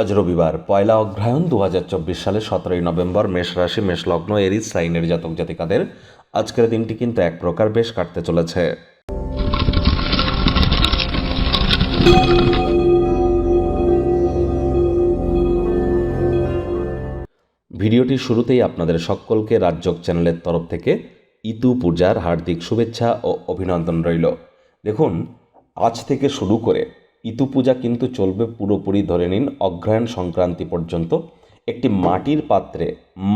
আজ রবিবার, পয়লা অগ্রহায়ণ দু হাজার চব্বিশ সতেরোই নভেম্বর, মেষ রাশি, মেষ লগ্ন, এরিস, সাইনের জাতক জাতিকাদের। আজকের দিনটি কিন্তু এক প্রকার বেশ কাটতে চলেছে। ভিডিওটির শুরুতেই আপনাদের সকলকে রাজ্যক চ্যানেলের তরফ থেকে ইতু পূজার হার্দিক শুভেচ্ছা ও অভিনন্দন রইল। দেখুন, আজ থেকে শুরু করে ইতু পূজা কিন্তু চলবে পুরোপুরি ধরে নিন অগ্রহায়ণ সংক্রান্তি পর্যন্ত। একটি মাটির পাত্রে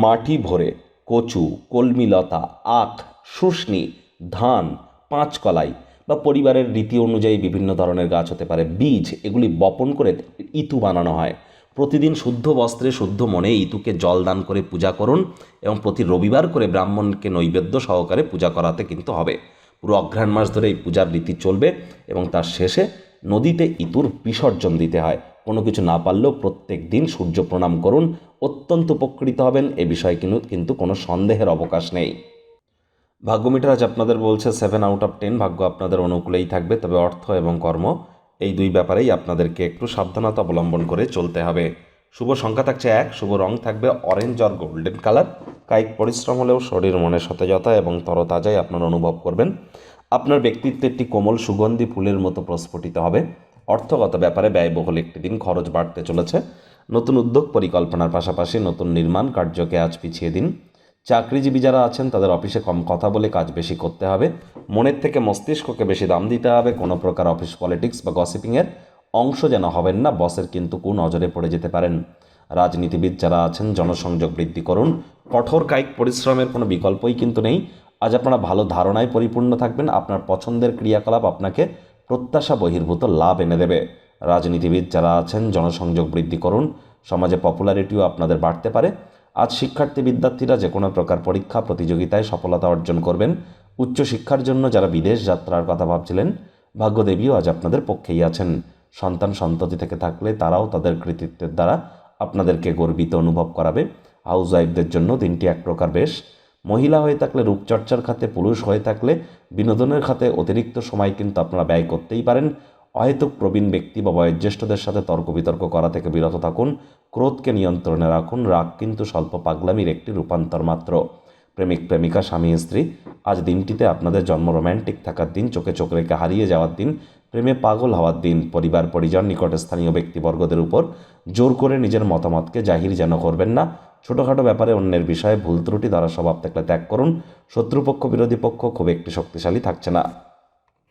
মাটি ভরে কচু কলমিলতা আখ, শুষ্নি, ধান পাঁচকলাই বা পরিবারের রীতি অনুযায়ী বিভিন্ন ধরনের গাছ হতে পারে। বীজ, এগুলি বপন করে ইতু বানানো হয়। প্রতিদিন শুদ্ধ বস্ত্রে, শুদ্ধ মনে ইতুকে জল দান করে পূজা করুন এবং প্রতি রবিবার করে ব্রাহ্মণকে নৈবেদ্য সহকারে পূজা করাতে কিন্তু হবে। পুরো অঘ্রাণ মাস ধরে এই পূজার রীতি চলবে এবং তার শেষে নদীতে ইতুর বিসর্জন দিতে হয়। কোনো কিছু না পারলেও প্রত্যেক দিন সূর্য প্রণাম করুন। অত্যন্ত উপকৃত হবেন। এ বিষয়ে কিন্তু কিন্তু কোনো সন্দেহের অবকাশ নেই। ভাগ্যমিটার আজ আপনাদের বলছে সেভেন আউট অফ টেন ভাগ্য আপনাদের অনুকূলেই থাকবে। তবে অর্থ এবং কর্ম, এই দুই ব্যাপারেই আপনাদেরকে একটু সাবধানতা অবলম্বন করে চলতে হবে। শুভ সংখ্যা থাকছে এক, শুভ রং থাকবে অরেঞ্জ আর গোল্ডেন কালার কায়িক পরিশ্রম হলেও শরীর মনে সতেজতা এবং তরতাজাই আপনারা অনুভব করবেন। আপনার ব্যক্তিত্বে একটি কোমল সুগন্ধি ফুলের মতো প্রস্ফুটিত হবে। অর্থগত ব্যাপারে ব্যয়বহুল একটি দিন খরচ বাড়তে চলেছে। নতুন উদ্যোগ পরিকল্পনার পাশাপাশি নতুন নির্মাণ কার্যকে আজ পিছিয়ে দিন। চাকরিজীবী যারা আছেন, তাদের অফিসে কম কথা বলে কাজ বেশি করতে হবে। মনের থেকে মস্তিষ্ককে বেশি দাম দিতে হবে। কোনো প্রকার অফিস পলিটিক্স বা গসিপিংয়ের অংশ যেন হবেন না, বসের কিন্তু কু নজরে পড়ে যেতে পারেন। রাজনীতিবিদ যারা আছেন, জনসংযোগ বৃদ্ধি করুন। কঠোর কায়িক পরিশ্রমের কোনো বিকল্পই কিন্তু নেই। আজ আপনারা ভালো ধারণায় পরিপূর্ণ থাকবেন, আপনার পছন্দের ক্রিয়াকলাপ আপনাকে প্রত্যাশা বহির্ভূত লাভ এনে দেবে। রাজনীতিবিদ যারা আছেন, জনসংযোগ বৃদ্ধি করুন, সমাজে পপুলারিটিও আপনাদের বাড়তে পারে। আজ শিক্ষার্থী বিদ্যার্থীরা যে কোনো প্রকার পরীক্ষা, প্রতিযোগিতায় সফলতা অর্জন করবেন। উচ্চশিক্ষার জন্য যারা বিদেশ যাত্রার কথা ভাবছিলেন, ভাগ্যদেবীও আজ আপনাদের পক্ষেই আছেন। সন্তান সন্ততি থেকে থাকলে তারাও তাদের কৃতিত্বের দ্বারা আপনাদেরকে গর্বিত অনুভব করাবে। হাউস ওয়াইফদের জন্য দিনটি এক প্রকার বেশ। মহিলা হয়ে থাকলে, রূপচর্চার খাতে, পুরুষ হয়ে থাকলে বিনোদনের খাতে অতিরিক্ত সময় কিন্তু আপনারা ব্যয় করতেই পারেন। অহেতুক প্রবীণ ব্যক্তি বা বয়োজ্যেষ্ঠদের সাথে তর্ক বিতর্ক করা থেকে বিরত থাকুন। ক্রোধকে নিয়ন্ত্রণে রাখুন। রাগ কিন্তু স্বল্প পাগলামির একটি রূপান্তর মাত্র। প্রেমিক, প্রেমিকা, স্বামী, স্ত্রী, আজ দিনটিতে আপনাদের জন্ম রোম্যান্টিক থাকার দিন, চোখে চোখ রেখে হারিয়ে যাওয়ার দিন, প্রেমে পাগল হওয়ার দিন, পরিবার, পরিজন নিকটে স্থানীয় ব্যক্তিবর্গদের উপর জোর করে নিজের মতামতকে জাহির যেন করবেন না। ছোটোখাটো ব্যাপারে অন্যের বিষয়ে ভুল ত্রুটি দ্বারা স্বভাব থাকলে ত্যাগ করুন। শত্রুপক্ষ, বিরোধী পক্ষ খুব একটি শক্তিশালী থাকছে না।